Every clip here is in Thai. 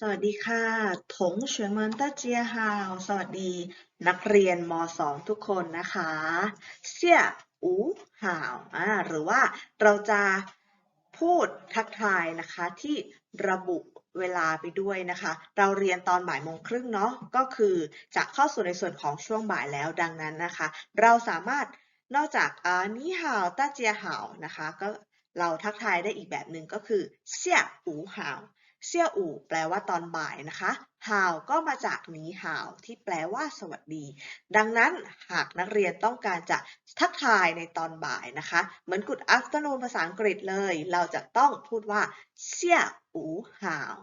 สวัสดีค่ะถงเฉียงเมินต้าเจียฮาว สวัสดีนักเรียนม .2 ทุกคนนะคะ เสี่ยอูฮาวอ่าหรือว่าเราจะพูดทักทายนะคะที่ระบุเวลาไปด้วยนะคะ เราเรียนตอนบ่ายโมงครึ่งเนาะ ก็คือจะเข้าสู่ในส่วนของช่วงบ่ายแล้วดังนั้นนะคะ เราสามารถนอกจากอ่านี่ฮาวต้าเจียฮาวนะคะ ก็เราทักทายได้อีกแบบหนึ่งก็คือเสี่ยอูฮาว เซี่ยอู่แปลว่าตอนบ่ายนะคะฮาวก็มาจากหนีฮาวที่แปลว่าสวัสดี ดังนั้นหากนักเรียนต้องการจะทักทายในตอนบ่ายนะคะ เหมือน good afternoon ภาษาอังกฤษเลย เราจะต้องพูดว่าเซี่ยอู่ฮาว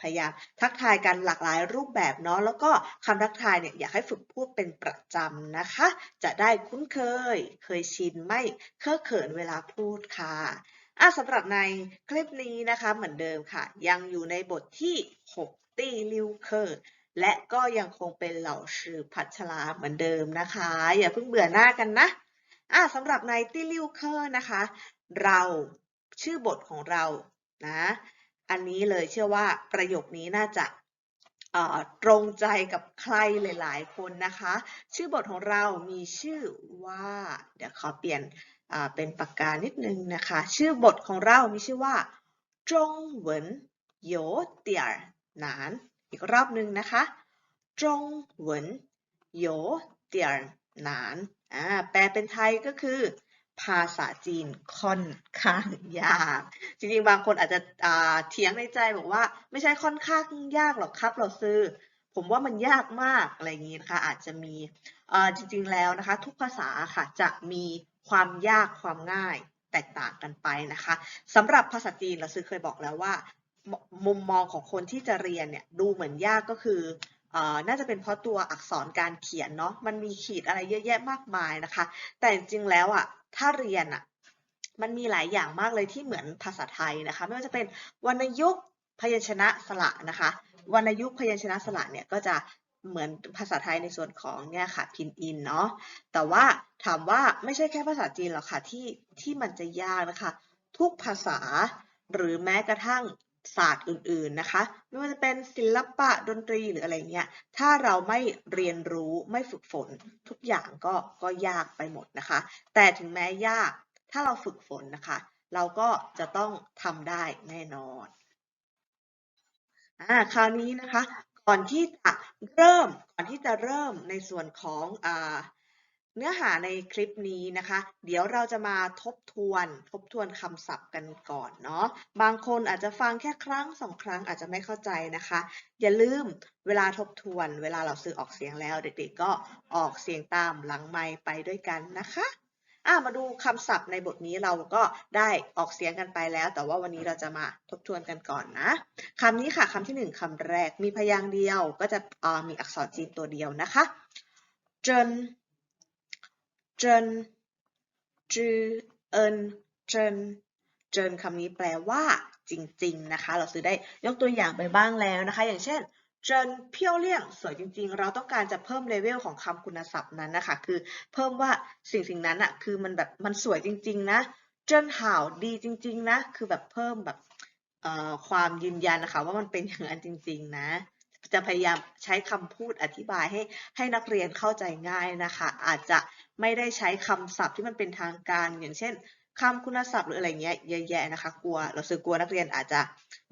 พยายามทักทายกันหลากหลายรูปแบบเนาะ แล้วก็คำทักทายเนี่ยอยากให้ฝึกพูดเป็นประจำนะคะ จะได้คุ้นเคย เคยชินไม่เคอะเขินเวลาพูดค่ะ อะสำหรับในคลิปนี้นะคะเหมือนเดิมค่ะ ยังอยู่ในบทที่ 6 ตีลิวเคอร์และก็ยังคงเป็นเหล่าชื่อพัชราเหมือนเดิมนะคะ อย่าเพิ่งเบื่อหน้ากันนะอะสำหรับในตีลิวเคอร์นะคะ เราชื่อบทของเรานะ อันนี้เลยเชื่อว่าประโยคนี้น่าจะ ตรงใจกับใครหลาย ๆ คนนะคะ ชื่อบทของเรามีชื่อว่า เดี๋ยวขอเปลี่ยนเป็นปากกานิดนึงนะคะ ชื่อบทของเรามีชื่อว่าจงเหวินโยเตียร์หนาน อีกรอบหนึ่งนะคะจงเหวินโยเตียร์หนานแปลเป็นไทยก็คือ ภาษาจีนค่อนข้างยาก จริงๆ บางคนอาจจะเถียงในใจบอกว่า ไม่ใช่ค่อนข้างยากหรอกครับ เราซื้อ ผมว่ามันยากมากอะไรอย่างนี้นะคะอาจจะมีจริงๆแล้วนะคะ ทุกภาษาค่ะจะมีความยากความง่ายแตกต่างกันไปนะคะสำหรับภาษาจีนเราซื้อเคยบอกแล้วว่า มุมมองของคนที่จะเรียนเนี่ยดูเหมือนยากก็คือเอ่อน่าจะเป็นเพราะตัวอักษรการเขียนเนาะมันมีขีดอะไรเยอะแยะมากมายนะคะ แต่จริงๆแล้วอะ ถ้าเรียนอะมันมีหลายอย่างมากเลยที่เหมือนภาษาไทยนะคะ ไม่ว่าจะเป็นวรรณยุกต์พยัญชนะสระนะคะวรรณยุกต์พยัญชนะสระเนี่ยก็จะเหมือนภาษาไทยในส่วนของเนี่ยค่ะพินอินเนาะแต่ว่าถามว่าไม่ใช่แค่ภาษาจีนหรอกค่ะที่ที่มันจะยากนะคะ ทุกภาษาหรือแม้กระทั่ง ศาสตร์อื่นๆนะคะ ไม่ว่าจะเป็นศิลปะดนตรีหรืออะไรเงี้ยถ้าเราไม่เรียนรู้ไม่ฝึกฝน ทุกอย่างก็ก็ยากไปหมดนะคะ แต่ถึงแม้ยากถ้าเราฝึกฝนนะคะ เราก็จะต้องทำได้แน่นอนอ่าคราวนี้นะคะ ก่อนที่จะเริ่มก่อนที่จะเริ่มในส่วนของอ่า เนื้อหาในคลิปนี้นะคะ เดี๋ยวเราจะมาทบทวน ทบทวนคำศัพท์กันก่อนเนาะ บางคนอาจจะฟังแค่ครั้งสองครั้งอาจจะไม่เข้าใจนะคะ อย่าลืมเวลาทบทวน เวลาเราซื้อออกเสียงแล้ว เด็กๆก็ออกเสียงตามหลังไมค์ไปด้วยกันนะคะอะมาดูคำศัพท์ในบทนี้เราก็ได้ออกเสียงกันไปแล้ว แต่ว่าวันนี้เราจะมาทบทวนกันก่อนนะคำนี้ค่ะคำที่หนึ่งคำแรกมีพยางค์เดียวก็จะมีอักษรจีนตัวเดียวนะคะจน เจนจือเอินเจนเจนคำนี้แปลว่า จริง ๆ นะคะ เราซื้อได้ยกตัวอย่างไปบ้างแล้วนะคะ อย่างเช่นเจนเพียวเลี่ยงสวยจริง ๆ เราต้องการจะเพิ่มเลเวลของคำคุณศัพท์นั้นนะคะ คือเพิ่มว่าสิ่งสิ่งนั้นอะคือมันแบบมันสวยจริง ๆ นะเจนห่าวดีจริง ๆ นะ คือแบบเพิ่มแบบความยืนยันนะคะ ว่ามันเป็นอย่างนั้นจริง ๆ นะ จะพยายามใช้คำพูดอธิบายให้ให้นักเรียนเข้าใจง่ายนะคะ อาจจะไม่ได้ใช้คำศัพท์ที่มันเป็นทางการ อย่างเช่นคำคุณศัพท์หรืออะไรเงี้ยเยอะแยะนะคะ กลัวเราซื้อกลัวนักเรียนอาจจะ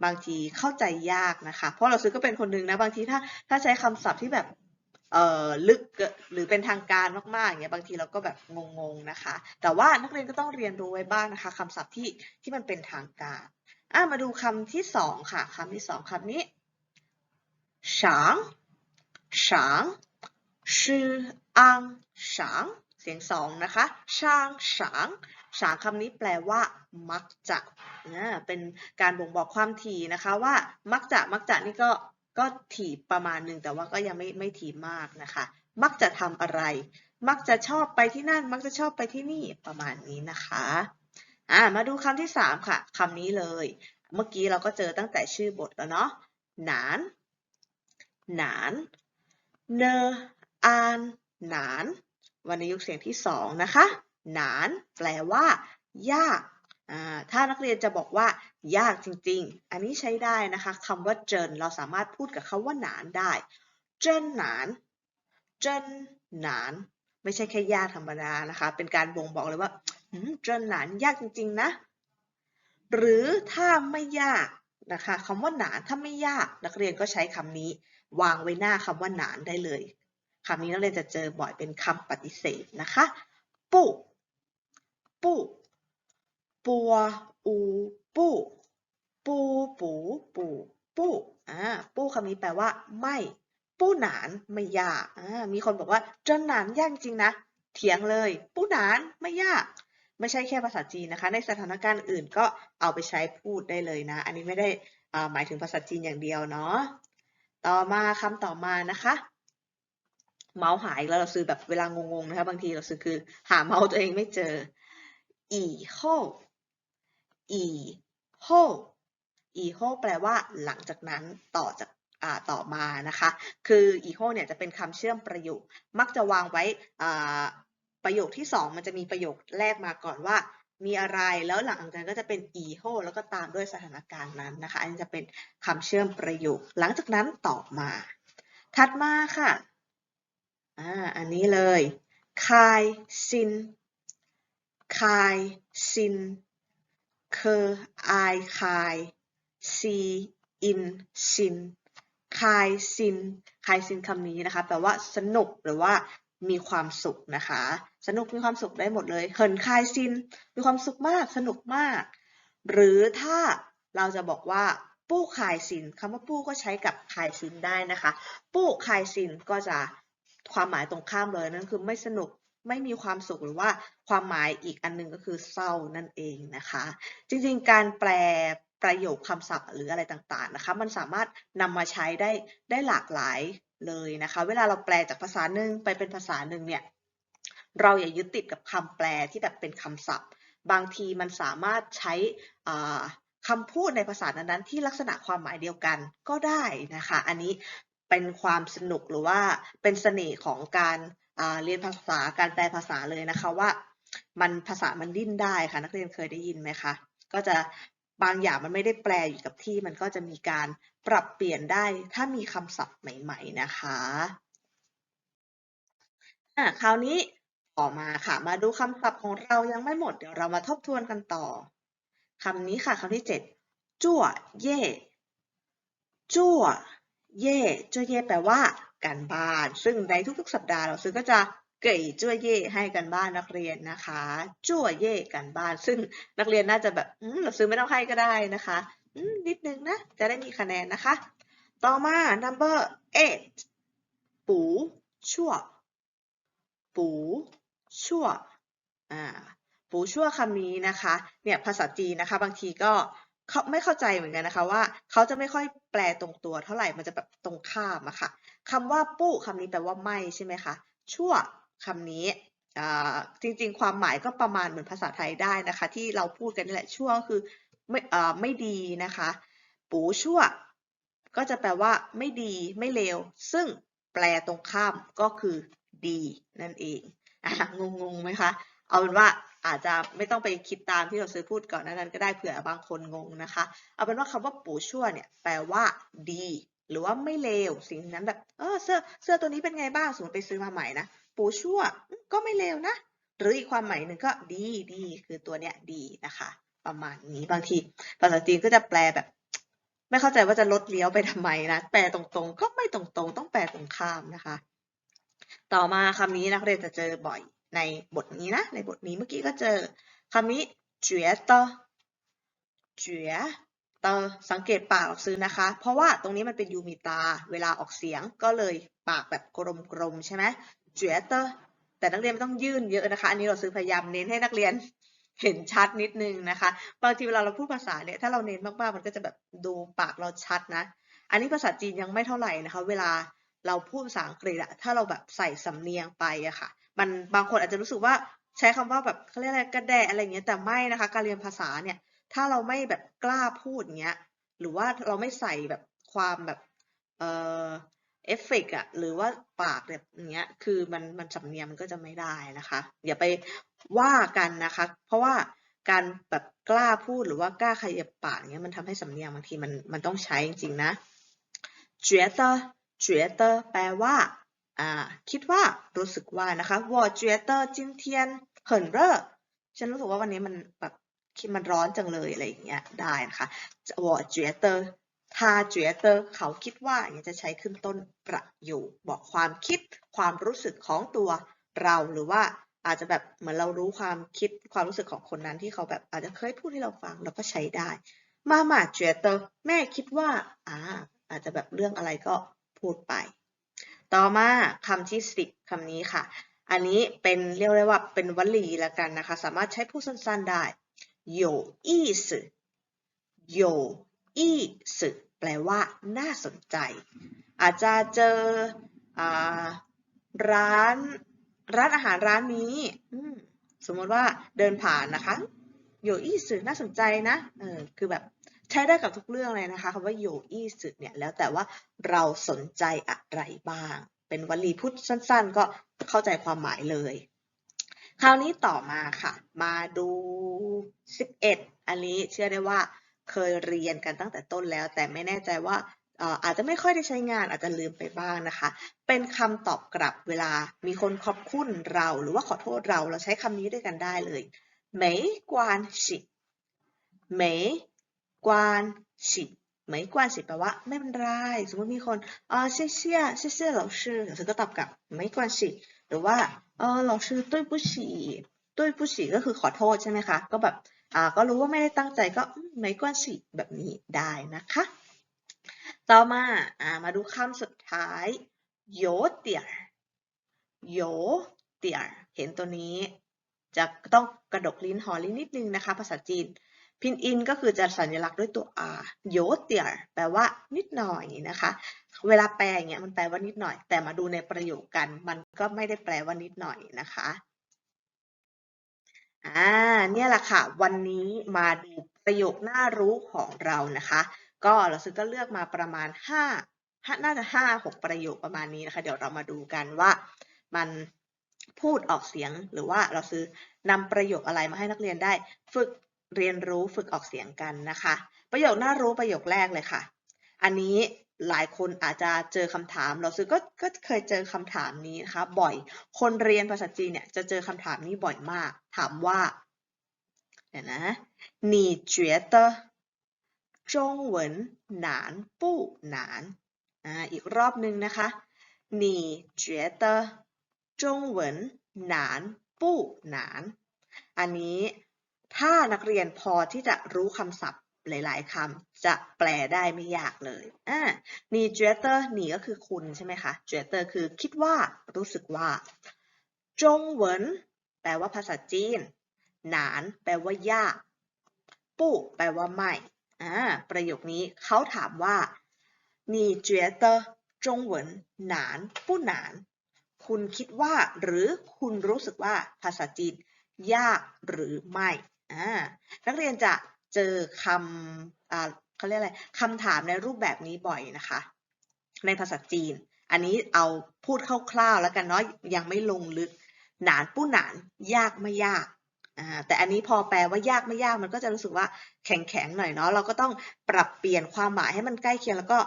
บางทีเข้าใจยากนะคะ เพราะเราซื้อก็เป็นคนหนึ่งนะบางทีถ้าถ้าใช้คำศัพท์ที่แบบเอ่อลึกหรือเป็นทางการมากๆอย่างเงี้ยบางทีเราก็แบบงงๆนะคะ แต่ว่านักเรียนก็ต้องเรียนรู้ไว้บ้างนะคะคำศัพท์ที่ที่มันเป็นทางการอะมาดูคำที่สองค่ะคำที่สองคำนี้ ฉางฉางชื่ออังฉางเสียงสองนะคะช่างฉางฉางคำนี้แปลว่า มักจะนะเป็นการบ่งบอกความถี่นะคะว่า มักจะมักจะนี่ก็ก็ถี่ประมาณหนึ่งแต่ว่าก็ยังไม่ไม่ถี่มากนะคะ มักจะทำอะไร มักจะชอบไปที่นั่น มักจะชอบไปที่นี่ประมาณนี้นะคะอ่ามาดูคำที่สามค่ะคำนี้เลย เมื่อกี้เราก็เจอตั้งแต่ชื่อบทแล้วเนาะหนาน หนานเนออานหนานวรรณยุกต์เสียงที่สองนะคะ หนาน แปลว่า ยากถ้านักเรียนจะบอกว่า ยากจริง ๆ อันนี้ใช้ได้นะคะคำว่าเจนเราสามารถพูดกับคาว่าหนานได้ เจนหนานเจนหนาน ไม่ใช่แค่ยากธรรมดานะคะ เป็นการบ่งบอกเลยว่าเจนหนานยากจริง ๆ นะ หรือถ้าไม่ยากนะคะคำว่าหนานถ้าไม่ยากนักเรียนก็ใช้คำนี้ วางไว้หน้าคำว่าหนานได้เลยคำนี้นักเรียนจะเจอบ่อยเป็นคำปฏิเสธนะคะปู้ปู้ปัวอูปู้ปูปูปูปูอ่าปูคำนี้แปลว่า ไม่ปู้หนานไม่ยากอ่ามีคนบอกว่าจนหนานยากจริงนะ เถียงเลย ปู้หนานไม่ยาก ไม่ใช่แค่ภาษาจีนนะคะ ในสถานการณ์อื่นก็เอาไปใช้พูดได้เลยนะ อันนี้ไม่ได้อ่าหมายถึงภาษาจีนอย่างเดียวเนาะ ต่อมาคำต่อมานะคะ เมาส์หายแล้วเราซื้อแบบเวลางงๆนะคะบางทีเราซื้อคือหาเมาส์ตัวเองไม่เจออีโฮอีโฮอีโฮแปลว่าหลังจากนั้นต่อจากต่อมานะคะ คืออีโฮเนี่ยจะเป็นคำเชื่อมประโยค มักจะวางไว้อ่าประโยคที่สองมันจะมีประโยคแรกมาก่อนว่า มีอะไร แล้วหลังจากนั้นก็จะเป็นอีโฮแล้วก็ตามด้วยสถานการณ์นั้นนะคะ อันนี้จะเป็นคำเชื่อมประโยค หลังจากนั้นต่อมา ถัดมาค่ะ อ่า อันนี้เลย คายซิน คายซิน เคอไอคายซีอินซินคายซินคายซินคำนี้นะคะ แปลว่าสนุกหรือว่า มีความสุขนะคะ สนุกมีความสุขได้หมดเลยเหินคายซิน มีความสุขมากสนุกมาก หรือถ้าเราจะบอกว่าปู้คายซินคำว่าปู้ก็ใช้กับคายซินได้นะคะ ปู้คายซินก็จะความหมายตรงข้ามเลยนั่นคือไม่สนุกไม่มีความสุขหรือว่าความหมายอีกอันหนึงก็คือเศร้านั่นเองนะคะ จริงๆ การแปลประโยคคำศัพท์หรืออะไรต่างๆนะคะ มันสามารถนำมาใช้ได้ได้หลากหลาย เลยนะคะ เวลาเราแปลจากภาษาหนึ่งไปเป็นภาษาหนึ่งเนี่ย เราอย่ายึดติดกับคำแปลที่แบบเป็นคำศัพท์ บางทีมันสามารถใช้อ่าคำพูดในภาษานั้นๆที่ลักษณะความหมายเดียวกันก็ได้นะคะ อันนี้เป็นความสนุกหรือว่าเป็นเสน่ห์ของการเรียนภาษาการแปลภาษาเลยนะคะว่า มันภาษามันดิ้นได้ค่ะ นักเรียนเคยได้ยินไหมคะ ก็จะบางอย่างมันไม่ได้แปลอยู่กับที่มันก็จะมีการ ปรับเปลี่ยนได้ถ้ามีคำศัพท์ใหม่ ๆ นะคะอะคราวนี้ต่อมาค่ะ มาดูคำศัพท์ของเรายังไม่หมด เดี๋ยวเรามาทบทวนกันต่อคำนี้ค่ะคำที่เจ็ดจั่วเย่จั่วเย่จั่วเย่แปลว่าการบ้าน ซึ่งในทุกๆ สัปดาห์เราซื้อก็จะเก่ยจั่วเย่ให้กันบ้านนักเรียนนะคะจั่วเย่กันบ้าน ซึ่งนักเรียนน่าจะแบบเราซื้อไม่ต้องให้ก็ได้นะคะ นิดนึงนะ จะได้มีคะแนนนะคะ ต่อมา number eight ปูชั่ว ปูชั่ว อ่า ปูชั่วคำนี้นะคะ เนี่ยภาษาจีนนะคะ บางทีก็เขาไม่เข้าใจเหมือนกันนะคะว่าเขาจะไม่ค่อยแปลตรงตัวเท่าไหร่ มันจะแบบตรงข้ามอะค่ะคำว่าปู้คำนี้แปลว่าไม่ใช่ไหมคะ ชั่วคำนี้อ่าจริงๆ ความหมายก็ประมาณเหมือนภาษาไทยได้นะคะ ที่เราพูดกันนี่แหละชั่วคือ ไม่เอ่าไม่ดีนะคะ ปูชั่ว ก็จะแปลว่า ไม่ดีไม่เลว ซึ่งแปลตรงข้ามก็คือดีนั่นเองอะงงไหมคะ เอาเป็นว่าอาจจะไม่ต้องไปคิดตามที่เราซื้อพูดก่อนนั้นก็ได้เผื่อบางคนงงนะคะ เอาเป็นว่าคำว่าปูชั่วเนี่ยแปลว่าดี หรือว่าไม่เลว สิ่งนั้นแบบ เออเสื้อเสื้อตัวนี้เป็นไงบ้างสมมติไปซื้อมาใหม่นะปูชั่วก็ไม่เลวนะ หรืออีกความหมายหนึ่งก็ดีดีคือตัวเนี้ยดีนะคะ ประมาณนี้บางที ภาษาจีนก็จะแปลแบบ ไม่เข้าใจว่าจะลดเลี้ยวไปทำไมนะ แปลตรงๆ ก็ไม่ตรงๆ ต้องแปลตรงข้ามนะคะ ต่อมาคำนี้นักเรียนจะเจอบ่อยในบทนี้นะ ในบทนี้เมื่อกี้ก็เจอคำนี้เจ๋อเตอเจ๋อเตอสังเกตปากเราซื้อนะคะ เพราะว่าตรงนี้มันเป็นยูมีตา เวลาออกเสียงก็เลยปากแบบกลมๆใช่ไหมเจ๋อเตอแต่นักเรียนไม่ต้องยื่นเยอะนะคะ อันนี้เราซื้อพยายามเน้นให้นักเรียน เห็นชัดนิดนึงนะคะ บางทีเวลาเราพูดภาษาเนี่ย ถ้าเราเน้นมากๆ มันก็จะแบบดูปากเราชัดนะ อันนี้ภาษาจีนยังไม่เท่าไหร่นะคะ เวลาเราพูดภาษาอังกฤษอะถ้าเราแบบใส่สำเนียงไปอะค่ะ มันบางคนอาจจะรู้สึกว่าใช้คำว่าแบบเขาเรียกอะไรกระแดอะไรอย่างเงี้ย แต่ไม่นะคะ การเรียนภาษาเนี่ย ถ้าเราไม่แบบกล้าพูดเงี้ย หรือว่าเราไม่ใส่แบบความแบบ เอ่อเอฟเฟกต์อะหรือว่าปากแบบอย่างเงี้ย คือมันมันสำเนียงมันก็จะไม่ได้นะคะ อย่าไป ว่ากันนะคะ เพราะว่า การแบบกล้าพูดหรือว่ากล้าขยับปากเนี้ยมันทำให้สำเนียงบางทีมันมันต้องใช้จริงๆนะ觉得觉得แปลว่าอ่า คิดว่ารู้สึกว่านะคะ我觉得今天很热ฉันรู้สึกว่าวันนี้มันแบบคิดมันร้อนจังเลยอะไรอย่างเงี้ยได้นะคะ我觉得他觉得เขาคิดว่าอย่างเงี้ยจะใช้ขึ้นต้นประโยคบอกความคิดความรู้สึกของตัวเราหรือว่า อาจจะแบบเหมือนเรารู้ความคิดความรู้สึกของคนนั้นที่เขาแบบอาจจะเคยพูดให้เราฟังเราก็ใช้ได้มาหมาเจเตอร์แม่คิดว่าอ่าอาจจะแบบเรื่องอะไรก็พูดไป ต่อมาคำที่สิบคำนี้ค่ะ อันนี้เป็นเรียกได้ว่าเป็นวลีละกันนะคะ สามารถใช้พูดสั้นๆได้โยอีสโยอีสแปลว่า น่าสนใจ อาจจะเจออร้าน ร้านอาหารร้านนี้ อืมสมมติว่าเดินผ่านนะคะโยอี้สึน่าสนใจนะเออคือแบบใช้ได้กับทุกเรื่องเลยนะคะคำว่าโยอี้สึเนี่ยแล้วแต่ว่าเราสนใจอะไรบ้าง เป็นวลีพูดสั้น ๆ ก็เข้าใจความหมายเลย คราวนี้ต่อมาค่ะ มาดู 11 อันนี้เชื่อได้ว่าเคยเรียนกันตั้งแต่ต้นแล้ว แต่ไม่แน่ใจว่าเอ่ออาจจะไม่ค่อยได้ใช้งานอาจจะลืมไปบ้างนะคะ เป็นคำตอบกลับเวลามีคนขอบคุณเราหรือว่าขอโทษเราเราใช้คำนี้ด้วยกันได้เลย没关系没关系没关系แปลว่าไม่เป็นไร สมมติมีคนอ่า谢谢谢谢老师老师ก็ตอบกลับ没关系หรือว่าเออ老师对不起对不起ก็คือขอโทษใช่ไหมคะ ก็แบบอ่าก็รู้ว่าไม่ได้ตั้งใจก็ไม่关系แบบนี้ได้นะคะ ต่อมาอ่ามาดูคำสุดท้ายโยเตียโยเตียเห็นตัวนี้ จะต้องกระดกลิ้นหอลิ้นนิดนึงนะคะ ภาษาจีน พินอินก็คือจะสัญลักษณ์ด้วยตัว r โยเตียแปลว่านิดหน่อยนะคะ เวลาแปลอย่างเงี้ยมันแปลว่านิดหน่อย แต่มาดูในประโยคกัน มันก็ไม่ได้แปลว่านิดหน่อยนะคะอ่าเนี่ยแหละค่ะ วันนี้มาดูประโยคน่ารู้ของเรานะคะ ก็เราซื้อก็เลือกมาประมาณห้าน่าจะห้าหกประโยคประมาณนี้นะคะ เดี๋ยวเรามาดูกันว่ามันพูดออกเสียงหรือว่าเราซื้อนำประโยคอะไรมาให้นักเรียนได้ ฝึกเรียนรู้ฝึกออกเสียงกันนะคะ ประโยคน่ารู้ประโยคแรกเลยค่ะ อันนี้หลายคนอาจจะเจอคำถาม เราซื้อก็ก็เคยเจอคำถามนี้นะคะ บ่อย คนเรียนภาษาจีนเนี่ยจะเจอคำถามนี้บ่อยมาก ถามว่าเดี๋ยวนะ你觉得 中文难不难อ่าอีกรอบหนึ่งนะคะ你觉得中文难不难อันนี้ถ้านักเรียนพอที่จะรู้คำศัพท์หลาย ๆคำจะแปลได้ไม่ยากเลยอ่า你觉得你ก็คือคุณใช่ไหมคะ觉得คือคิดว่ารู้สึกว่าจงเหวินแปลว่าภาษาจีน หนาน แปลว่ายาก ปู่แปลว่าไม่ อ่าประโยคนี้เขาถามว่า你觉得中文难不难คุณคิดว่า หรือคุณรู้สึกว่าภาษาจีน ยากหรือไม่อ่านักเรียนจะเจอคำอ่าเขาเรียกอะไรคำถามในรูปแบบนี้บ่อยนะคะ ในภาษาจีน อันนี้เอาพูดคร่าวๆแล้วกันเนาะยังไม่ลงลึก หนานปู้หนาน ยากไม่ยากอ่า แต่อันนี้พอแปลว่ายากไม่ยากมันก็จะรู้สึกว่าแข็งๆหน่อยเนาะเราก็ต้องปรับเปลี่ยนความหมายให้มันใกล้เคียงแล้วก็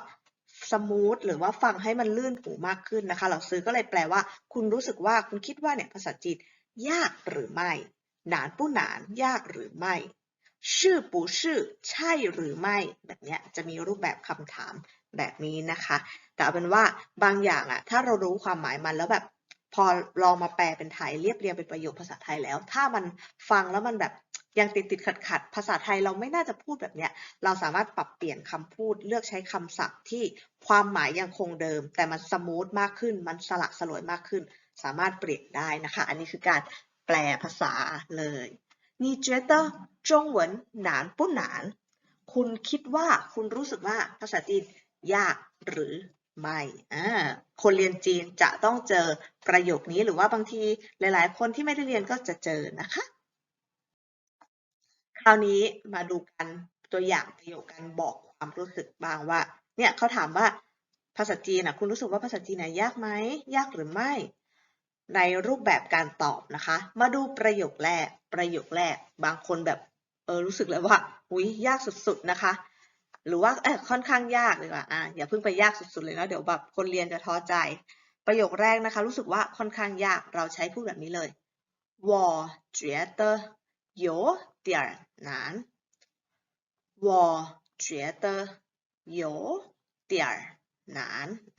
สมูทหรือว่าฟังให้มันลื่นหูมากขึ้นนะคะ เราซื้อก็เลยแปลว่า คุณรู้สึกว่าคุณคิดว่าเนี่ยภาษาจีนยากหรือไม่ หนานปู้หนานยากหรือไม่ชื่อปูชื่อ ใช่หรือไม่ แบบนี้จะมีรูปแบบคำถามแบบนี้นะคะ แต่เอาเป็นว่าบางอย่างอะถ้าเรารู้ความหมายมันแล้วแบบ พอลองมาแปลเป็นไทยเรียบเรียงเป็นประโยคภาษาไทยแล้ว ถ้ามันฟังแล้วมันแบบยังติดติดขัดขัดภาษาไทยเราไม่น่าจะพูดแบบเนี้ย เราสามารถปรับเปลี่ยนคำพูดเลือกใช้คำศัพท์ที่ความหมายยังคงเดิม แต่มันสมูทมากขึ้น มันสละสลวยมากขึ้น สามารถเปลี่ยนได้นะคะ อันนี้คือการแปลภาษาเลยนี่เจเตอร์จงหวนหนานปุ้นหนาน คุณคิดว่าคุณรู้สึกว่าภาษาจีนยากหรือ ไม่อ่าคนเรียนจีนจะต้องเจอประโยคนี้หรือว่าบางทีหลาย ๆ คนที่ไม่ได้เรียนก็จะเจอนะคะ คราวนี้มาดูกันตัวอย่างประโยคการบอกความรู้สึกบ้างว่า เนี่ยเขาถามว่าภาษาจีนอะคุณรู้สึกว่าภาษาจีนยากไหมยากหรือไม่ ในรูปแบบการตอบนะคะ มาดูประโยคแรกประโยคแรก บางคนแบบเออรู้สึกเลยว่าอุ้ยยากสุดๆนะคะ หรือว่าเออค่อนข้างยากดีกว่าอ่ะอย่าเพิ่งไปยากสุดๆเลยเนาะเดี๋ยวแบบคนเรียนจะท้อใจ ประโยคแรกนะคะ รู้สึกว่าค่อนข้างยากเราใช้พูดแบบนี้เลย我觉得有点难我觉得有点难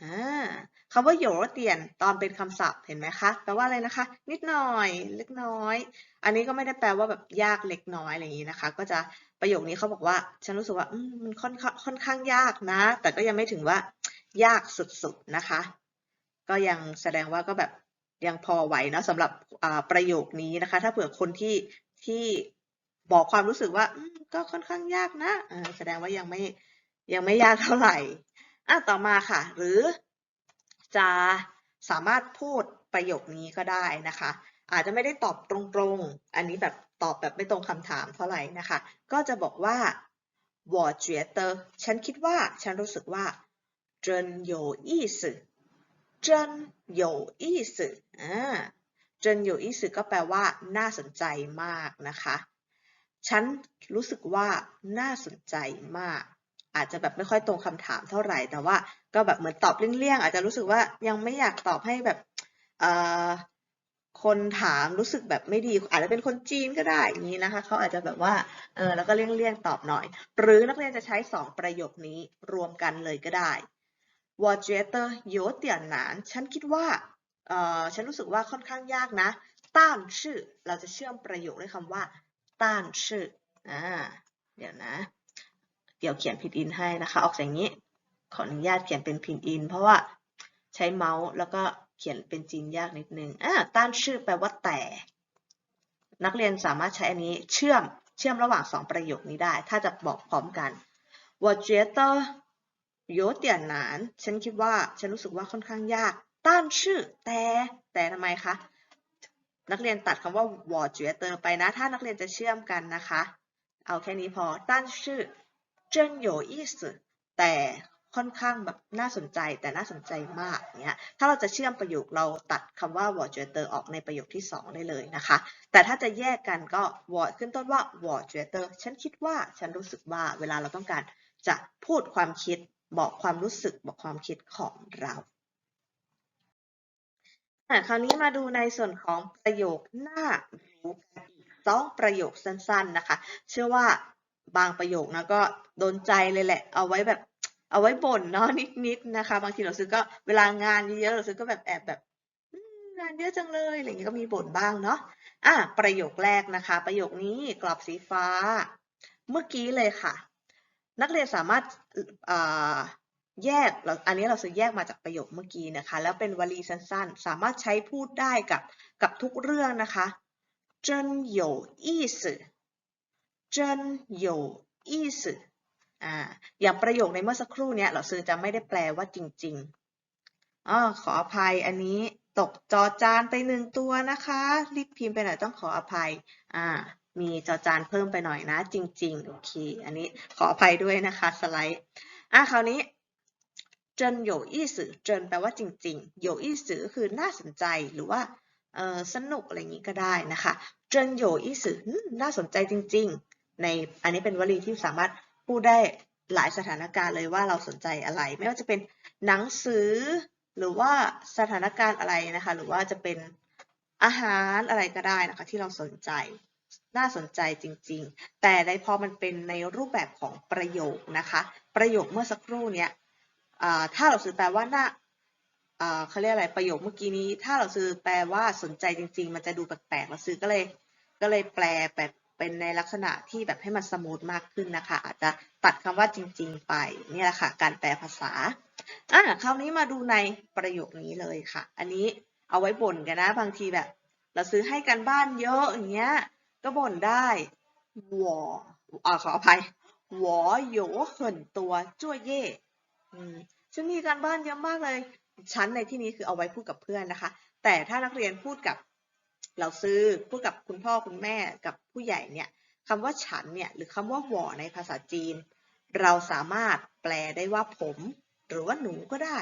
อ่าคำว่า有点ตอนเป็นคำศัพท์เห็นไหมคะแปลว่าอะไรนะคะ นิดหน่อย เล็กน้อย อันนี้ก็ไม่ได้แปลว่าแบบยากเล็กน้อยอะไรอย่างนี้นะคะ ก็จะ ประโยคนี้เขาบอกว่า ฉันรู้สึกว่ามันค่อนข้างค่อนข้างยากนะ แต่ก็ยังไม่ถึงว่ายากสุดๆนะคะ ก็ยังแสดงว่าก็แบบยังพอไหวนะสำหรับประโยคนี้นะคะ ถ้าเผื่อคนที่ที่บอกความรู้สึกว่าก็ค่อนข้างยากนะแสดงว่ายังไม่ยังไม่ยากเท่าไหร่อะต่อมาค่ะ หรือจะสามารถพูดประโยคนี้ก็ได้นะคะ อาจจะไม่ได้ตอบตรงๆ อันนี้แบบตอบแบบไม่ตรงคำถามเท่าไหร่นะคะ ก็จะบอกว่า我觉得ฉันคิดว่า ฉันรู้สึกว่า真有意思真有意思อ่า真有意思ก็แปลว่า น่าสนใจมากนะคะ ฉันรู้สึกว่า น่าสนใจมาก อาจจะแบบไม่ค่อยตรงคำถามเท่าไหร่ แต่ว่าก็แบบเหมือนตอบเลี่ยงๆ อาจจะรู้สึกว่ายังไม่อยากตอบให้แบบเอ่อ คนถามรู้สึกแบบไม่ดีอาจจะเป็นคนจีนก็ได้อย่างนี้นะคะเขาอาจจะแบบว่าเออแล้วก็เลี่ยงๆตอบหน่อย หรือนักเรียนจะใช้สองประโยคนี้รวมกันเลยก็ได้วอเจเตอร์โยเตียนหนานฉันคิดว่าเออฉันรู้สึกว่าค่อนข้างยากนะต้านชื่อ เราจะเชื่อมประโยคด้วยคำว่าต้านชื่ออ่าเดี๋ยวนะ เดี๋ยวเขียนพินอินให้นะคะ ออกอย่างนี้ ขออนุญาตเขียนเป็นพินอิน เพราะว่าใช้เมาส์แล้วก็ เขียนเป็นจีนยากนิดนึง อ่า ต้านชื่อแปลว่าแต่ นักเรียนสามารถใช้อันนี้เชื่อม เชื่อมระหว่างสองประโยคนี้ได้ ถ้าจะบอกพร้อมกัน我觉得有点难ฉันคิดว่า ฉันรู้สึกว่าค่อนข้างยากต้านชื่อ แต่ แต่ทำไมคะ นักเรียนตัดคำว่า我觉得ไปนะ ถ้านักเรียนจะเชื่อมกันนะคะ เอาแค่นี้พอต้านชื่อ真有意思แต่ ค่อนข้างแบบน่าสนใจแต่น่าสนใจมากเนี่ยถ้าเราจะเชื่อมประโยคเราตัดคำว่า w o r d j e t e r ออกในประโยคที่ 2 ได้เลยนะคะ แต่ถ้าจะแยกกันก็ w o r d ขึ้นต้นว่า w o r d j e t e r ฉันคิดว่าฉันรู้สึกว่าเวลาเราต้องการจะพูดความคิดบอกความรู้สึกบอกความคิดของเราคราวนี้มาดูในส่วนของประโยคหน้ารู้กันอีกสองประโยคสั้นๆนะคะ เชื่อว่าบางประโยคนะก็โดนใจเลยแหละ เอาไว้แบบ เอาไว้บ่นเนาะนิดๆนะคะ บางทีเราซื้อก็เวลางานเยอะๆเราซื้อก็แบบแอบแบบอืมงานเยอะจังเลยอะไรอย่างเงี้ยก็มีบ่นบ้างเนาะอ่ะประโยคแรกนะคะ ประโยคนี้กรอบสีฟ้า เมื่อกี้เลยค่ะ นักเรียนสามารถอ่าแยกเราอันนี้เราซื้อแยกมาจากประโยคเมื่อกี้นะคะ แล้วเป็นวลีสั้นๆ สามารถใช้พูดได้กับกับทุกเรื่องนะคะ真有意思真有意思 อ่า อย่างประโยคในเมื่อสักครู่เนี้ยเราซื้อจะไม่ได้แปลว่าจริงๆอ๋อขออภัยอันนี้ตกจอจานไปหนึ่งตัวนะคะรีบพิมพ์ไปหน่อยต้องขออภัย อ่า มีจอจานเพิ่มไปหน่อยนะ จริงๆ โอเค อันนี้ขออภัยด้วยนะคะสไลด์ อ่ะคราวนี้เจน有意思เจนแปลว่าจริงๆ有意思ก็คือน่าสนใจหรือว่าเออสนุกอะไรอย่างนี้ก็ได้นะคะเจน有意思อืมน่าสนใจจริงๆ ในอันนี้เป็นวลีที่สามารถ พูดได้หลายสถานการณ์เลยว่าเราสนใจอะไร ไม่ว่าจะเป็นหนังสือหรือว่าสถานการณ์อะไรนะคะ หรือว่าจะเป็นอาหารอะไรก็ได้นะคะ ที่เราสนใจน่าสนใจจริงๆ แต่ในพอมันเป็นในรูปแบบของประโยคนะคะ ประโยคเมื่อสักครู่เนี้ยถ้าเราซื้อแปลว่าน่าอ่าเขาเรียกอะไรประโยคเมื่อกี้นี้ ถ้าเราซื้อแปลว่าสนใจจริง ๆ มันจะดูแปลกๆเราซื้อก็เลยก็เลยแปลแบบ เป็นในลักษณะที่แบบให้มันสมูทมากขึ้นนะคะ อาจจะตัดคำว่าจริง ๆ ไปนี่แหละค่ะ การแปลภาษาอะคราวนี้มาดูในประโยคนี้เลยค่ะ อันนี้เอาไว้บ่นกันนะ บางทีแบบ เราซื้อให้กันบ้านเยอะอย่างเงี้ย ก็บ่นได้วออ่ขออภัยวอโยเหินตัวจ้วเย่ฉันมีการบ้านเยอะมากเลย ฉันในที่นี้คือเอาไว้พูดกับเพื่อนนะคะ แต่ถ้านักเรียนพูดกับ เราซื้อพูดกับคุณพ่อคุณแม่กับผู้ใหญ่เนี่ยคำว่าฉันเนี่ยหรือคำว่าหวอในภาษาจีน เราสามารถแปลได้ว่าผม หรือว่าหนูก็ได้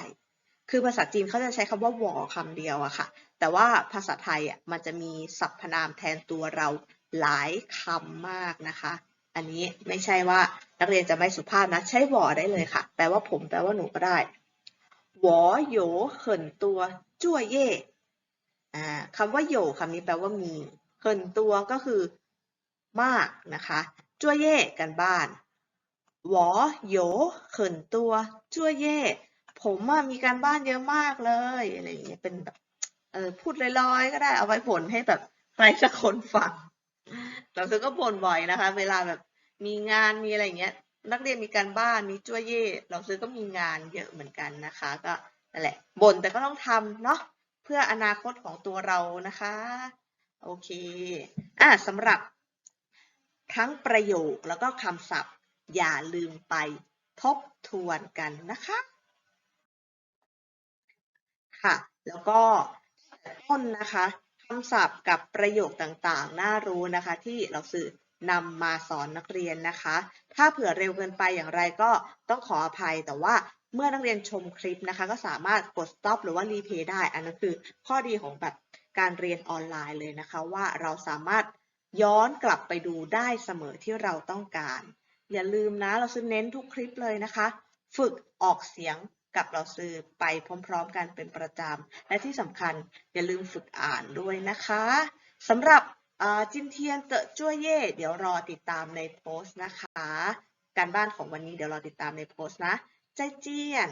คือภาษาจีนเขาจะใช้คำว่าหวอคำเดียวอะค่ะ แต่ว่าภาษาไทยอะมันจะมีสรรพนามแทนตัวเราหลายคำมากนะคะ อันนี้ไม่ใช่ว่านักเรียนจะไม่สุภาพนะ ใช้หวอได้เลยค่ะ แปลว่าผมแปลว่าหนูก็ได้หวอโยเขินตัวจั่วเย่ อ่าคำว่าโยคำนี้แปลว่ามีเขินตัวก็คือมากนะคะจั่วเย่กันบ้านหวอโยเขินตัวจั่วเย่ผมอะมีการบ้านเยอะมากเลยอะไรอย่างเงี้ยเป็นแบบเออพูดลอยๆก็ได้เอาไว้ผลให้แบบใครสักคนฟังเราซื้อก็บ่นบ่อยนะคะ เวลาแบบมีงานมีอะไรอย่างเงี้ย นักเรียนมีการบ้านมีจ้วเย่เราซื้อก็มีงานเยอะเหมือนกันนะคะ ก็นั่นแหละบ่นแต่ก็ต้องทำเนาะ พื่ออนาคตของตัวเรานะคะ โอเคอะสำหรับ ทั้งประโยคแล้วก็คำศัพท์ อย่าลืมไปทบทวนกันนะคะ ค่ะ แล้วก็ต้นนะคะคำศัพท์กับประโยคต่างๆ น่ารู้นะคะ ที่เราสื่อนำมาสอนนักเรียนนะคะ ถ้าเผื่อเร็วเกินไปอย่างไรก็ต้องขออภัยแต่ว่า เมื่อนักเรียนชมคลิปนะคะ ก็สามารถกด stop หรือว่า replay ได้ อันนั้นคือข้อดีของแบบการเรียนออนไลน์เลยนะคะ ว่าเราสามารถย้อนกลับไปดูได้เสมอที่เราต้องการ อย่าลืมนะเราซื้อเน้นทุกคลิปเลยนะคะ ฝึกออกเสียงกับเราซื้อไปพร้อม ๆ กันเป็นประจำและที่สำคัญอย่าลืมฝึกอ่านด้วยนะคะสำหรับจินเทียนเตอจ้วยเย่เดี๋ยวรอติดตามในโพสต์นะคะ การบ้านของวันนี้เดี๋ยวรอติดตามในโพสต์นะ ใจเจียน